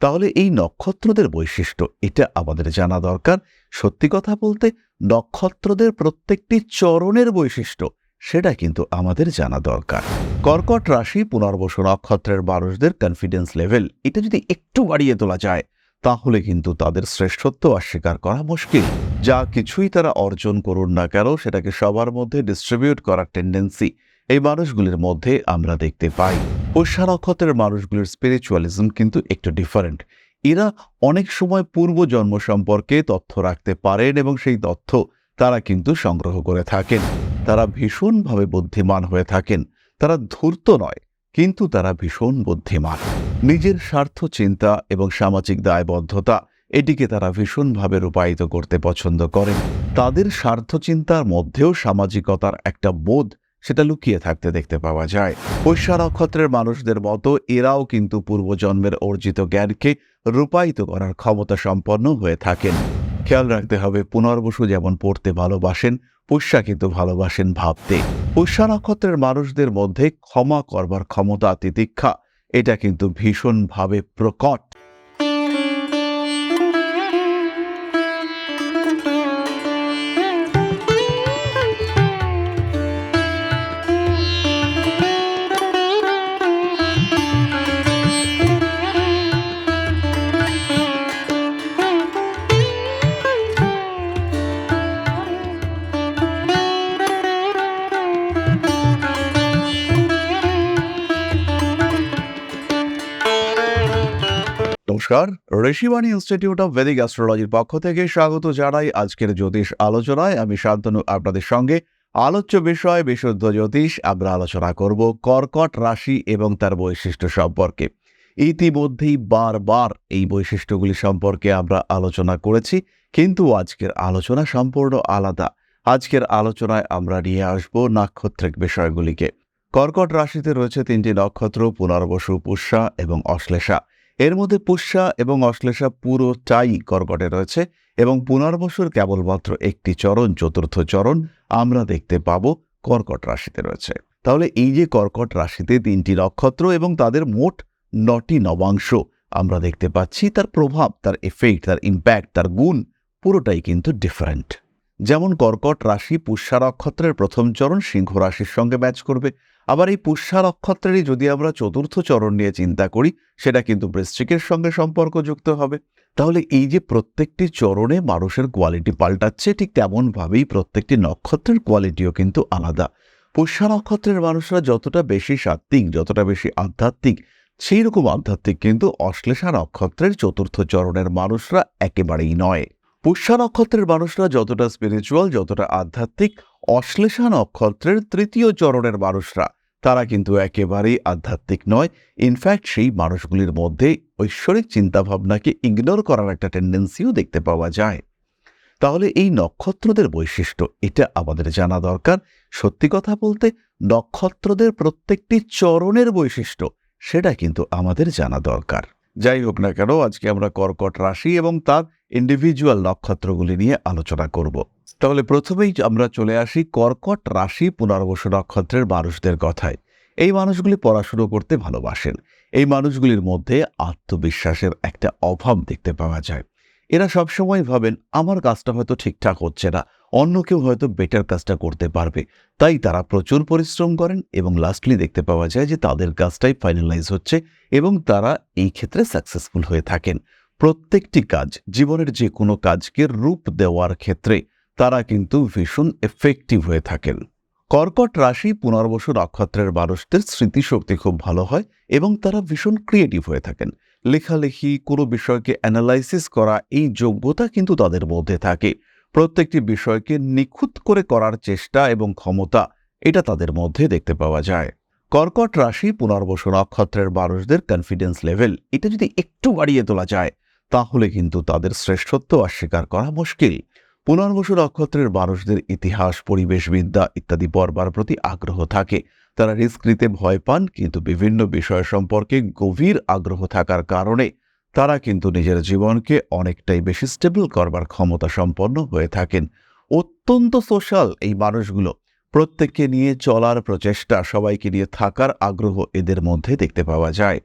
তাহলে এই নক্ষত্রদের বৈশিষ্ট্য এটা আমাদের জানা দরকার। সত্যি কথা বলতে নক্ষত্রদের প্রত্যেকটি চরণের বৈশিষ্ট্য, সেটা কিন্তু আমাদের জানা দরকার। কর্কট রাশি পুনর্বসু নক্ষত্রের মানুষদের কনফিডেন্স লেভেল এটা যদি একটু বাড়িয়ে তোলা যায়, তাহলে কিন্তু তাদের শ্রেষ্ঠত্ব অস্বীকার করা মুশকিল। যা কিছুই তারা অর্জন করুন না কেন, সেটাকে সবার মধ্যে ডিস্ট্রিবিউট করার টেন্ডেন্সি এই মানুষগুলির মধ্যে আমরা দেখতে পাই। পুষ্যা নক্ষত্রের মানুষগুলির স্পিরিচুয়ালিজম কিন্তু একটু ডিফারেন্ট এরা অনেক সময় পূর্বজন্ম সম্পর্কে তথ্য রাখতে পারেন এবং সেই তথ্য তারা কিন্তু সংগ্রহ করে থাকেন। তারা ভীষণভাবে বুদ্ধিমান হয়ে থাকেন। তারা ধূর্ত নয়, কিন্তু তারা ভীষণ বুদ্ধিমান। নিজের স্বার্থ চিন্তা এবং সামাজিক দায়বদ্ধতা এটিকে তারা ভীষণভাবে রূপায়িত করতে পছন্দ করেন। তাদের স্বার্থ চিন্তার মধ্যেও সামাজিকতার একটা বোধ সেটা লুকিয়ে থাকতে দেখতে পাওয়া যায়। পৈশা নক্ষত্রের মানুষদের মতো এরাও কিন্তু পূর্বজন্মের অর্জিত জ্ঞানকে রূপায়িত করার ক্ষমতা সম্পন্ন হয়ে থাকেন। খেয়াল রাখতে হবে, পুনর্বসু যেমন পড়তে ভালোবাসেন পুষ্যা কিন্তু ভালোবাসেন ভাবতে। পুষ্যা নক্ষত্রের মানুষদের মধ্যে ক্ষমা করবার ক্ষমতা, তিতিক্ষা, এটা কিন্তু ভীষণভাবে প্রকট। নমস্কার। ঋষিবাণী ইনস্টিটিউট অফ ভেদিক অ্যাস্ট্রোলজির পক্ষ থেকে স্বাগত জানাই আজকের জ্যোতিষ আলোচনায়। আমি শান্তনু, আপনাদের সঙ্গে আলোচ্য বিষয়, বিশুদ্ধ জ্যোতিষ। আমরা আলোচনা করব কর্কট রাশি এবং তার বৈশিষ্ট্য সম্পর্কে। ইতিমধ্যেই বারবার এই বৈশিষ্ট্যগুলি সম্পর্কে আমরা আলোচনা করেছি, কিন্তু আজকের আলোচনা সম্পূর্ণ আলাদা। আজকের আলোচনায় আমরা নিয়ে আসব নাক্ষত্রিক বিষয়গুলিকে। কর্কট রাশিতে রয়েছে তিনটি নক্ষত্র, পুনর্বসু, পুষ্যা এবং অশ্লেষা। এর মধ্যে পুষ্যা এবং অশ্লেষা পুরো পুরোটাই কর্কটে রয়েছে এবং পুনর্বসুর কেবলমাত্র একটি চরণ, চতুর্থ চরণ আমরা দেখতে পাব কর্কট রাশিতে রয়েছে। তাহলে এই যে কর্কট রাশিতে তিনটি নক্ষত্র এবং তাদের মোট নটি নবাংশ আমরা দেখতে পাচ্ছি, তার প্রভাব, তার এফেক্ট তার ইম্প্যাক্ট তার গুণ পুরোটাই কিন্তু ডিফারেন্ট যেমন কর্কট রাশি পুষ্যা নক্ষত্রের প্রথম চরণ সিংহ রাশির সঙ্গে ম্যাচ করবে আবার এই পুষ্যা নক্ষত্রেরই যদি আমরা চতুর্থ চরণ নিয়ে চিন্তা করি, সেটা কিন্তু বৃশ্চিকের সঙ্গে সম্পর্কযুক্ত হবে। তাহলে এই যে প্রত্যেকটি চরণে মানুষের কোয়ালিটি পাল্টাচ্ছে, ঠিক তেমনভাবেই প্রত্যেকটি নক্ষত্রের কোয়ালিটিও কিন্তু আলাদা। পুষ্যা নক্ষত্রের মানুষরা যতটা বেশি সাত্ত্বিক, যতটা বেশি আধ্যাত্মিক, সেই রকম আধ্যাত্মিক কিন্তু অশ্লেষা নক্ষত্রের চতুর্থ চরণের মানুষরা একেবারেই নয়। পুষ্যা নক্ষত্রের মানুষরা যতটা স্পিরিচুয়াল যতটা আধ্যাত্মিক, অশ্লেষা নক্ষত্রের তৃতীয় চরণের মানুষরা তারা কিন্তু একেবারেই আধ্যাত্মিক নয়। ইনফ্যাক্ট সেই মানুষগুলির মধ্যে ঐশ্বরিক চিন্তাভাবনাকে ইগনোর করার একটা টেন্ডেন্সিও দেখতে পাওয়া যায়। তাহলে এই নক্ষত্রদের বৈশিষ্ট্য, এটা আমাদের জানা দরকার। সত্যি কথা বলতে, নক্ষত্রদের প্রত্যেকটি চরণের বৈশিষ্ট্য, সেটা কিন্তু আমাদের জানা দরকার। যাই হোক না কেন, আজকে আমরা কর্কট রাশি এবং তার ইন্ডিভিজুয়াল নক্ষত্রগুলি নিয়ে আলোচনা করব। তাহলে প্রথমেই আমরা চলে আসি কর্কট রাশি পুনর্বসু নক্ষত্রের মানুষদের কথায়। এই মানুষগুলি পড়াশুনো করতে ভালোবাসেন। এই মানুষগুলির মধ্যে আত্মবিশ্বাসের একটা অভাব দেখতে পাওয়া যায়। এরা সবসময় ভাবেন, আমার কাজটা হয়তো ঠিকঠাক হচ্ছে না। অন্য কেউ হয়তো বেটার কাজটা করতে পারবে। তাই তারা প্রচুর পরিশ্রম করেন এবং লাস্টলি দেখতে পাওয়া যায় যে তাদের কাজটাই ফাইনালাইজ হচ্ছে এবং তারা এই ক্ষেত্রে সাকসেসফুল হয়ে থাকেন। প্রত্যেকটি কাজ জীবনের যে কোনো কাজকে রূপ দেওয়ার ক্ষেত্রে তারা কিন্তু ভীষণ এফেক্টিভ হয়ে থাকেন। কর্কট রাশি পুনর্বসু নক্ষত্রের মানুষদের স্মৃতিশক্তি খুব ভালো হয় এবং তারা ভীষণ ক্রিয়েটিভ হয়ে থাকেন। লেখালেখি, কোনো বিষয়কে অ্যানালাইসিস করা, এই যোগ্যতা কিন্তু তাদের মধ্যে থাকে। প্রত্যেকটি বিষয়কে নিখুঁত করে করার চেষ্টা এবং ক্ষমতা এটা তাদের মধ্যে দেখতে পাওয়া যায়। কর্কট রাশি পুনর্বসু নক্ষত্রের মানুষদের কনফিডেন্স লেভেল এটা যদি একটু বাড়িয়ে তোলা যায় তাহলে কিন্তু তাদের শ্রেষ্ঠত্ব অস্বীকার করা মুশকিল। পুনর্বসু নক্ষত্রের মানুষদের ইতিহাস, পরিবেশবিদ্যা ইত্যাদি পড়বার প্রতি আগ্রহ থাকে। তারা রিস্ক নিতে ভয় পান, কিন্তু বিভিন্ন বিষয় সম্পর্কে গভীর আগ্রহ থাকার কারণে তারা কিন্তু নিজের জীবনকে অনেকটাই বেশি স্টেবল করবার ক্ষমতা সম্পন্ন হয়ে থাকেন। অত্যন্ত সোশ্যাল এই মানুষগুলো। প্রত্যেককে নিয়ে চলার প্রচেষ্টা, সবাইকে নিয়ে থাকার আগ্রহ এদের মধ্যে দেখতে পাওয়া যায়।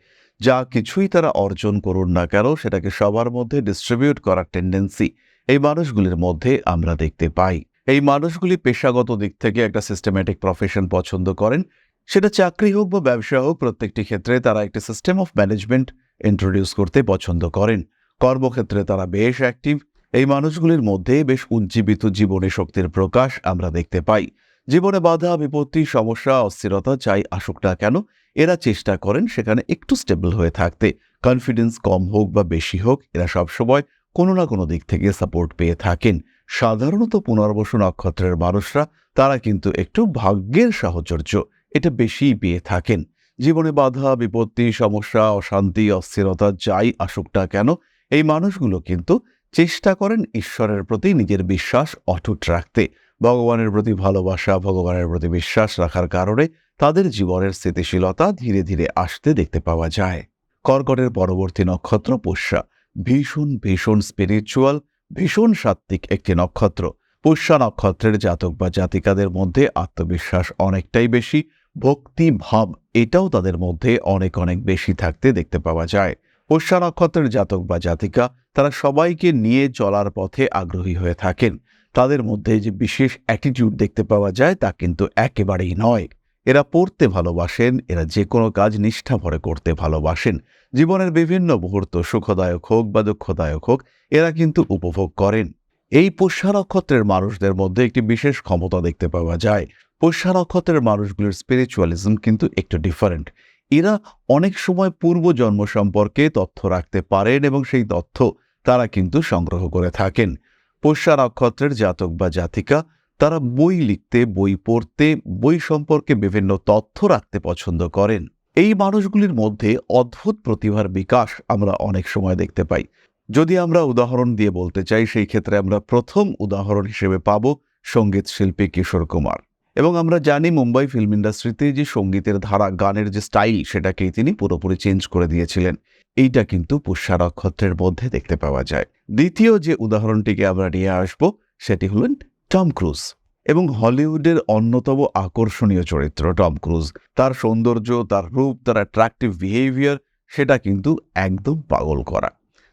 যা কিছুই তারা অর্জন করুন না কেন, সেটাকে সবার মধ্যে ডিস্ট্রিবিউট করার টেন্ডেন্সি এই মানুষগুলির মধ্যে আমরা দেখতে পাই। এই মানুষগুলি পেশাগত দিক থেকে একটা সিস্টেম্যাটিক প্রফেশন পছন্দ করেন। সেটা চাকরি হোক বা ব্যবসা হোক, প্রত্যেকটি ক্ষেত্রে তারা একটি সিস্টেম অফ ম্যানেজমেন্ট ইন্ট্রোডিউস করতে পছন্দ করেন। কর্মক্ষেত্রে তারা বেশ অ্যাক্টিভ এই মানুষগুলির মধ্যে বেশ উজ্জীবিত জীবনী শক্তির প্রকাশ আমরা দেখতে পাই। জীবনে বাধা, বিপত্তি, সমস্যা, অস্থিরতা চাই আসুক না কেন, এরা চেষ্টা করেন সেখানে একটু স্টেবল হয়ে থাকতে। কনফিডেন্স কম হোক বা বেশি হোক, এরা সবসময় কোনো না কোনো দিক থেকে সাপোর্ট পেয়ে থাকেন। সাধারণত পুনর্বসু নক্ষত্রের মানুষরা, তারা কিন্তু একটু ভাগ্যের সাহচর্য, এটা বেশিই পেয়ে থাকেন। জীবনে বাধা, বিপত্তি, সমস্যা, অশান্তি, অস্থিরতা যাই আসুক না কেন, এই মানুষগুলো কিন্তু চেষ্টা করেন ঈশ্বরের প্রতি নিজের বিশ্বাস অটুট রাখতে। ভগবানের প্রতি ভালোবাসা, ভগবানের প্রতি বিশ্বাস রাখার কারণে তাদের জীবনের স্থিতিশীলতা ধীরে ধীরে আসতে দেখতে পাওয়া যায়। কর্কটের পরবর্তী নক্ষত্র পুষ্যা। ভীষণ ভীষণ স্পিরিচুয়াল ভীষণ সাত্ত্বিক একটি নক্ষত্র। পুষ্যা নক্ষত্রের জাতক বা জাতিকাদের মধ্যে আত্মবিশ্বাস অনেকটাই বেশি, ভক্তি, ভাব এটাও তাদের মধ্যে অনেক অনেক বেশি থাকতে দেখতে পাওয়া যায়। পুষ্যা নক্ষত্রের জাতক বা জাতিকা, তারা সবাইকে নিয়ে চলার পথে আগ্রহী হয়ে থাকেন। তাদের মধ্যে যে বিশেষ অ্যাটিটিউড দেখতে পাওয়া যায় তা কিন্তু একেবারেই নয়। এরা পড়তে ভালোবাসেন, এরা যে কোনো কাজ নিষ্ঠা ভরে করতে ভালোবাসেন। জীবনের বিভিন্ন মুহূর্ত সুখদায়ক হোক বা দুঃখদায়ক হোক, এরা কিন্তু উপভোগ করেন। এই পুষ্যা নক্ষত্রের মানুষদের মধ্যে একটি বিশেষ ক্ষমতা দেখতে পাওয়া যায়। পুষ্যা নক্ষত্রের মানুষগুলোর স্পিরিচুয়ালিজম কিন্তু একটু ডিফারেন্ট এরা অনেক সময় পূর্বজন্ম সম্পর্কে তথ্য রাখতে পারেন এবং সেই তথ্য তারা কিন্তু সংগ্রহ করে থাকেন। পুষ্যা নক্ষত্রের জাতক বা জাতিকা, তারা বই লিখতে, বই পড়তে, বই সম্পর্কে বিভিন্ন তথ্য রাখতে পছন্দ করেন। এই মানুষগুলির মধ্যে অদ্ভুত প্রতিভার বিকাশ আমরা অনেক সময় দেখতে পাই। যদি আমরা উদাহরণ দিয়ে বলতে চাই, সেই ক্ষেত্রে আমরা প্রথম উদাহরণ হিসেবে পাব সংগীত শিল্পী কিশোর কুমার। এবং আমরা জানি মুম্বাই ফিল্ম ইন্ডাস্ট্রিতে যে সঙ্গীতের ধারা, গানের যে স্টাইল, সেটাকেই তিনি পুরোপুরি চেঞ্জ করে দিয়েছিলেন। এইটা কিন্তু পুষ্যা নক্ষত্রের মধ্যে দেখতে পাওয়া যায়। দ্বিতীয় যে উদাহরণটিকে আমরা নিয়ে আসব, সেটি হলেন টম ক্রুজ এবং হলিউডের অন্যতম আকর্ষণীয় চরিত্র টম ক্রুজ। তার সৌন্দর্য, তার রূপ, তার অ্যাট্রাকটিভ বিহেভিয়ার সেটা কিন্তু একদম পাগল করা।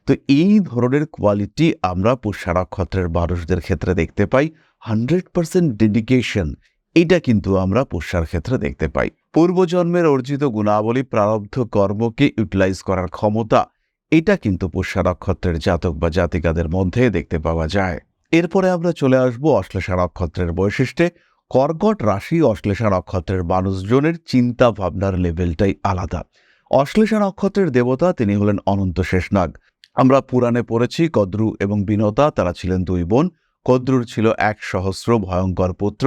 তো এই ধরনের কোয়ালিটি আমরা পুষ্যা নক্ষত্রের মানুষদের ক্ষেত্রে দেখতে পাই। হান্ড্রেড পার্সেন্ট ডেডিকেশন এটা কিন্তু আমরা পুষ্যার ক্ষেত্রে দেখতে পাই। পূর্বজন্মের অর্জিত গুণাবলী প্রারব্ধ কর্মকে ইউটিলাইজ করার ক্ষমতা, এটা কিন্তু পুষ্যা নক্ষত্রের জাতক বা জাতিকাদের মধ্যে দেখতে পাওয়া যায়। এরপরে আমরা চলে আসব অশ্লেষা নক্ষত্রের বৈশিষ্ট্যে। কর্কট রাশি অশ্লেষা নক্ষত্রের মানুষজনের চিন্তা ভাবনার লেভেলটাই আলাদা। অশ্লেষা নক্ষত্রের দেবতা তিনি হলেন অনন্ত শেষনাগ। আমরা পুরাণে পড়েছি, কদ্রু এবং বিনতা তারা ছিলেন দুই বোন। কদ্রুর ছিল এক সহস্র ভয়ঙ্কর পুত্র।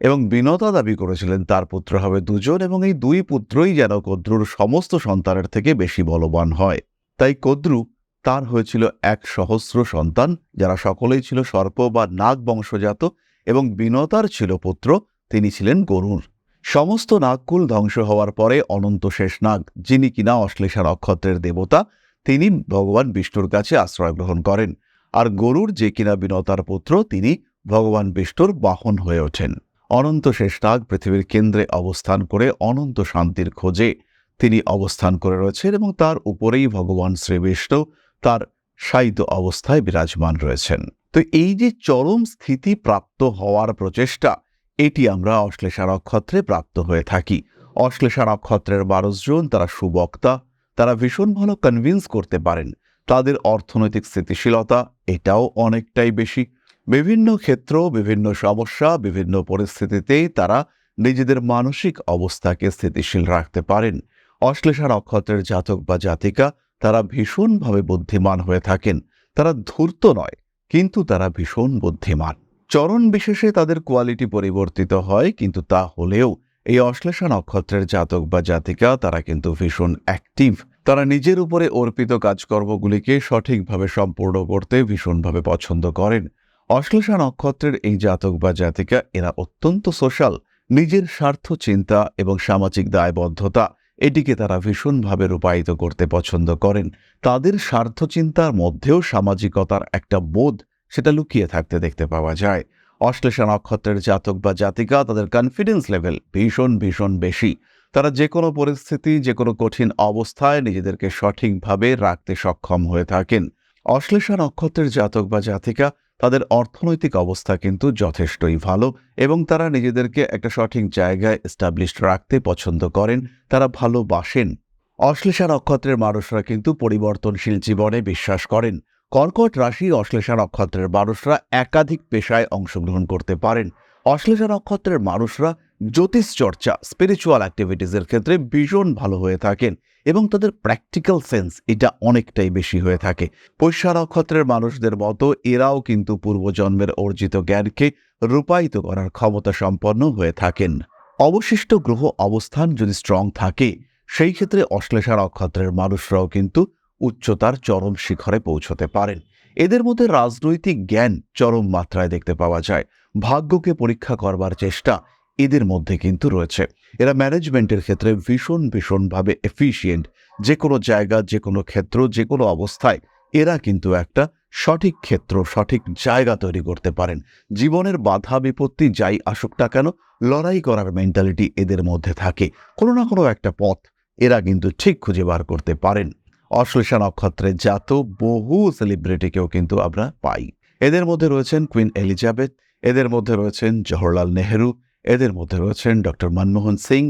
এবং বিনতা দাবি করেছিলেন তার পুত্র হবে দুজন এবং এই দুই পুত্রই যেন কদ্রুর সমস্ত সন্তানের থেকে বেশি বলবান হয়। তাই কদ্রু তার হয়েছিল এক সহস্র সন্তান, যারা সকলেই ছিল সর্প বা নাগ বংশজাত এবং বিনতার ছিল পুত্র, তিনি ছিলেন গরুর। সমস্ত নাগকুল ধ্বংস হওয়ার পরে অনন্ত শেষ নাগ, যিনি কিনা অশ্লেষা নক্ষত্রের দেবতা, তিনি ভগবান বিষ্ণুর কাছে আশ্রয় গ্রহণ করেন। আর গরুর যে কিনা বিনতার পুত্র, তিনি ভগবান বিষ্ণুর বাহন হয়ে ওঠেন। অনন্ত শেষ নাগ পৃথিবীর কেন্দ্রে অবস্থান করে অনন্ত শান্তির খোঁজে তিনি অবস্থান করে রয়েছেন এবং তার উপরেই ভগবান শ্রীবিষ্ণু তার সাহিত্য অবস্থায় বিরাজমান রয়েছেন। তো এই যে চরম স্থিতি প্রাপ্ত হওয়ার প্রচেষ্টা, এটি আমরা অশ্লেষা নক্ষত্রে প্রাপ্ত হয়ে থাকি। অশ্লেষা নক্ষত্রের মানুষজন তারা সুবক্তা, তারা ভীষণ ভালো কনভিন্স করতে পারেন। তাদের অর্থনৈতিক স্থিতিশীলতা এটাও অনেকটাই বেশি। বিভিন্ন ক্ষেত্র, বিভিন্ন সমস্যা, বিভিন্ন পরিস্থিতিতেই তারা নিজেদের মানসিক অবস্থাকে স্থিতিশীল রাখতে পারেন। অশ্লেষা নক্ষত্রের জাতক বা জাতিকা তারা ভীষণভাবে বুদ্ধিমান হয়ে থাকেন। তারা ধূর্ত নয়, কিন্তু তারা ভীষণ বুদ্ধিমান। চরণ বিশেষে তাদের কোয়ালিটি পরিবর্তিত হয়, কিন্তু তা হলেও এই অশ্লেষা নক্ষত্রের জাতক বা জাতিকা তারা কিন্তু ভীষণ অ্যাক্টিভ। তারা নিজের উপরে অর্পিত কাজকর্মগুলিকে সঠিকভাবে সম্পূর্ণ করতে ভীষণভাবে পছন্দ করেন। অশ্লেষা নক্ষত্রের এই জাতক বা জাতিকা, এরা অত্যন্ত সোশ্যাল। নিজের স্বার্থ, চিন্তা এবং সামাজিক দায়বদ্ধতা, এটিকে তারা ভীষণভাবে রূপায়িত করতে পছন্দ করেন। তাদের স্বার্থ, চিন্তার মধ্যেও সামাজিকতার একটা বোধ সেটা লুকিয়ে থাকতে দেখতে পাওয়া যায়। অশ্লেষা নক্ষত্রের জাতক বা জাতিকা, তাদের কনফিডেন্স লেভেল ভীষণ ভীষণ বেশি। তারা যে কোনো পরিস্থিতি, যে কোনো কঠিন অবস্থায় নিজেদেরকে সঠিকভাবে রাখতে সক্ষম হয়ে থাকেন। অশ্লেষা নক্ষত্রের জাতক বা জাতিকা তাদের অর্থনৈতিক অবস্থা কিন্তু যথেষ্টই ভালো এবং তারা নিজেদেরকে একটা সঠিক জায়গায় এস্টাবলিশড রাখতে পছন্দ করেন, তারা ভালোবাসেন। অশ্লেষা নক্ষত্রের মানুষরা কিন্তু পরিবর্তনশীল জীবনে বিশ্বাস করেন। কর্কট রাশি অশ্লেষা নক্ষত্রের মানুষরা একাধিক পেশায় অংশগ্রহণ করতে পারেন। অশ্লেষা নক্ষত্রের মানুষরা জ্যোতিষ চর্চা স্পিরিচুয়াল অ্যাক্টিভিটিসের ক্ষেত্রে ভীষণ ভালো হয়ে থাকেন। এবং তাদের প্র্যাকটিক্যাল সেন্স এটা অনেকটাই বেশি হয়ে থাকে। পৈশা নক্ষত্রের মানুষদের মতো এরাও কিন্তু পূর্বজন্মের অর্জিত জ্ঞানকে রূপায়িত করার ক্ষমতা সম্পন্ন হয়ে থাকেন। অবশিষ্ট গ্রহ অবস্থান যদি স্ট্রং থাকে, সেই ক্ষেত্রে অশ্লেষা নক্ষত্রের মানুষরাও কিন্তু উচ্চতার চরম শিখরে পৌঁছতে পারেন। এদের মধ্যে রাজনৈতিক জ্ঞান চরম মাত্রায় দেখতে পাওয়া যায়। ভাগ্যকে পরীক্ষা করবার চেষ্টা এদের মধ্যে কিন্তু রয়েছে। এরা ম্যানেজমেন্টের ক্ষেত্রে ভীষণ ভীষণভাবে এফিশিয়েন্ট যে কোনো জায়গা যে কোনো ক্ষেত্র যে কোনো অবস্থায় এরা কিন্তু একটা সঠিক ক্ষেত্র, সঠিক জায়গা তৈরি করতে পারেন। জীবনের বাধা, বিপত্তি যাই আসুক না কেন, লড়াই করার মেন্টালিটি এদের মধ্যে থাকে। কোনো না কোনো একটা পথ এরা কিন্তু ঠিক খুঁজে বার করতে পারেন। অশ্লেষা নক্ষত্রে জাত, বহু সেলিব্রিটিকেও কিন্তু আমরা পাই। এদের মধ্যে রয়েছেন কুইন এলিজাবেথ এদের মধ্যে রয়েছেন জওহরলাল নেহেরু এদের মধ্যে রয়েছেন ডক্টর মনমোহন সিং।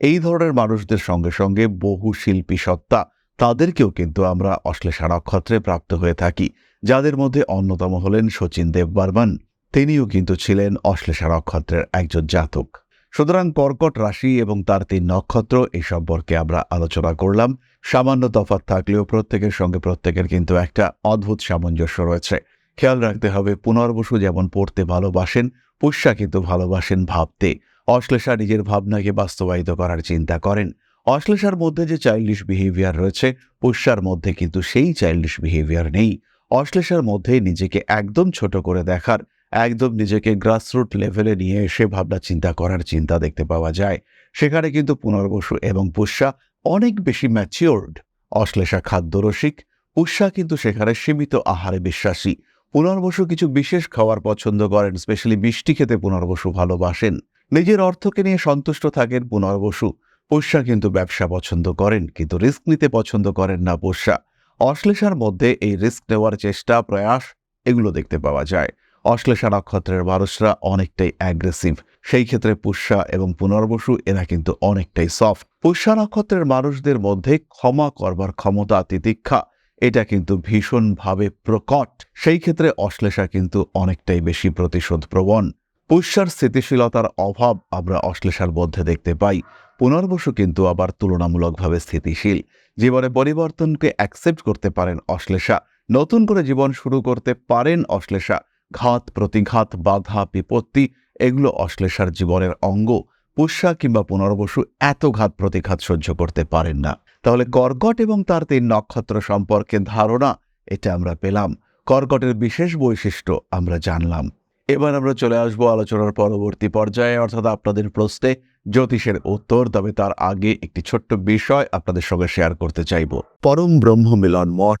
এই ধরনের মানুষদের সঙ্গে সঙ্গে বহু শিল্পী সত্তা, তাদেরকেও কিন্তু আমরা অশ্লেষা নক্ষত্রে প্রাপ্ত হয়ে থাকি, যাদের মধ্যে অন্যতম হলেন শচীন দেব বর্মন তিনিও কিন্তু ছিলেন অশ্লেষা নক্ষত্রের একজন জাতক। সুতরাং কর্কট রাশি এবং তার তিন নক্ষত্র এই সম্পর্কে আমরা আলোচনা করলাম। সামান্য তফাৎ থাকলেও প্রত্যেকের সঙ্গে প্রত্যেকের কিন্তু একটা অদ্ভুত সামঞ্জস্য রয়েছে। খেয়াল রাখতে হবে, পুনর্বসু যেমন পড়তে ভালোবাসেন পুষ্যা কিন্তু ভালোবাসেন ভাবতে। অশ্লেষা নিজের ভাবনাকে বাস্তবায়িত করার চিন্তা করেন। অশ্লেষার মধ্যে যে চাইল্ডিশ বিহেভিয়ার রয়েছে, পুষ্যার মধ্যে কিন্তু সেই চাইল্ডিশ বিহেভিয়ার নেই। অশ্লেষার মধ্যে নিজেকে একদম ছোট করে দেখার, একদম নিজেকে গ্রাসরুট লেভেলে নিয়ে এসে ভাবনা চিন্তা করার চিন্তা দেখতে পাওয়া যায়। সেখানে কিন্তু পুনর্বসু এবং পুষ্যা অনেক বেশি ম্যাচিওর্ড অশ্লেষা খাদ্যরসিক, পুষ্যা কিন্তু সেখানে সীমিত আহারে বিশ্বাসী। পুনর্বসু কিছু বিশেষ খাওয়ার পছন্দ করেন স্পেশালি মিষ্টি খেতে পুনর্বসু ভালোবাসেন। নিজের অর্থকে নিয়ে সন্তুষ্ট থাকেন পুনর্বসু। পোষ্যা কিন্তু ব্যবসা পছন্দ করেন, কিন্তু রিস্ক নিতে পছন্দ করেন না পোষ্যা অশ্লেষার মধ্যে এই রিস্ক নেওয়ার চেষ্টা, প্রয়াস, এগুলো দেখতে পাওয়া যায়। অশ্লেষা নক্ষত্রের মানুষরা অনেকটাই অ্যাগ্রেসিভ সেই ক্ষেত্রে পুষ্যা এবং পুনর্বসু, এরা কিন্তু অনেকটাই সফট পুষ্যা নক্ষত্রের মানুষদের মধ্যে ক্ষমা করবার ক্ষমতা, তিতিক্ষা এটা কিন্তু ভীষণভাবে প্রকট। সেই ক্ষেত্রে অশ্লেষা কিন্তু অনেকটাই বেশি প্রতিশোধ প্রবণ পুষ্যার স্থিতিশীলতার অভাব আমরা অশ্লেষার মধ্যে দেখতে পাই। পুনর্বসু কিন্তু আবার তুলনামূলকভাবে স্থিতিশীল। জীবনে পরিবর্তনকে অ্যাকসেপ্ট করতে পারেন অশ্লেষা। নতুন করে জীবন শুরু করতে পারেন অশ্লেষা। ঘাত, প্রতিঘাত, বাধা, বিপত্তি, এগুলো অশ্লেষার জীবনের অঙ্গ। পুষ্যা কিংবা পুনর্বসু এত ঘাত প্রতিঘাত সহ্য করতে পারেন না। তাহলে কর্কট এবং তার তিন নক্ষত্র সম্পর্কে ধারণা এটা আমরা পেলাম। কর্কটের বিশেষ বৈশিষ্ট্য আমরা জানলাম। এবার আমরা চলে আসব আলোচনার পরবর্তী পর্যায়ে, অর্থাৎ আপনাদের প্রশ্নে জ্যোতিষের উত্তর, তবে তার আগে একটি ছোট্ট বিষয় আপনাদের সঙ্গে শেয়ার করতে চাইব। পরম ব্রহ্ম মিলন মঠ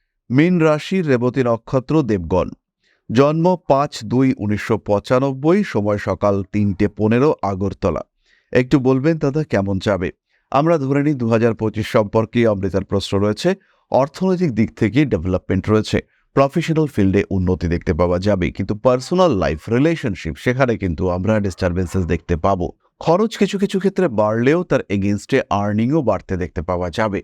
মীন রাশির রেবতী নক্ষত্র দেবগণ। জন্ম পাঁচ দুই উনিশশো পঁচানব্বই, সময় সকাল তিনটে পনেরো, আগরতলা। একটু বলবেন, দাদা, কেমন যাবে? আমরা ধরে নিই দু হাজার পঁচিশ সম্পর্কে অমৃতার প্রশ্ন রয়েছে। অর্থনৈতিক দিক থেকে ডেভেলপমেন্ট রয়েছে। প্রফেশনাল ফিল্ডে উন্নতি দেখতে পাওয়া যাবে, কিন্তু পার্সোনাল লাইফ রিলেশনশিপ, সেখানে কিন্তু আমরা ডিস্টারবেন্সেস দেখতে পাবো। খরচ কিছু কিছু ক্ষেত্রে বাড়লেও তার এগেনস্টে আর্নিংও বাড়তে দেখতে পাওয়া যাবে।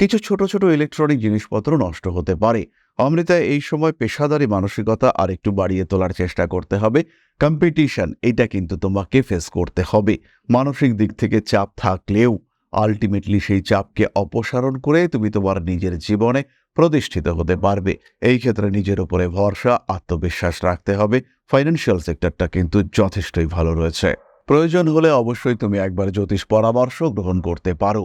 কিছু ছোট ছোট ইলেকট্রনিক জিনিসপত্র নষ্ট হতে পারে। অমৃতা এই সময় পেশাদারি মানসিকতা আর একটু বাড়িয়ে তোলার চেষ্টা করতে হবে। কম্পিটিশন এটা কিন্তু তোমাকে ফেস করতে হবে। মানসিক দিক থেকে চাপ থাকলেও আলটিমেটলি সেই চাপকে অপসারণ করে তুমি তোমার নিজের জীবনে প্রতিষ্ঠিত হতে পারবে। এই ক্ষেত্রে নিজের উপরে ভরসা, আত্মবিশ্বাস রাখতে হবে। ফাইন্যান্সিয়াল সেক্টরটা কিন্তু যথেষ্টই ভালো রয়েছে। প্রয়োজন হলে অবশ্যই তুমি একবার জ্যোতিষ পরামর্শ গ্রহণ করতে পারো।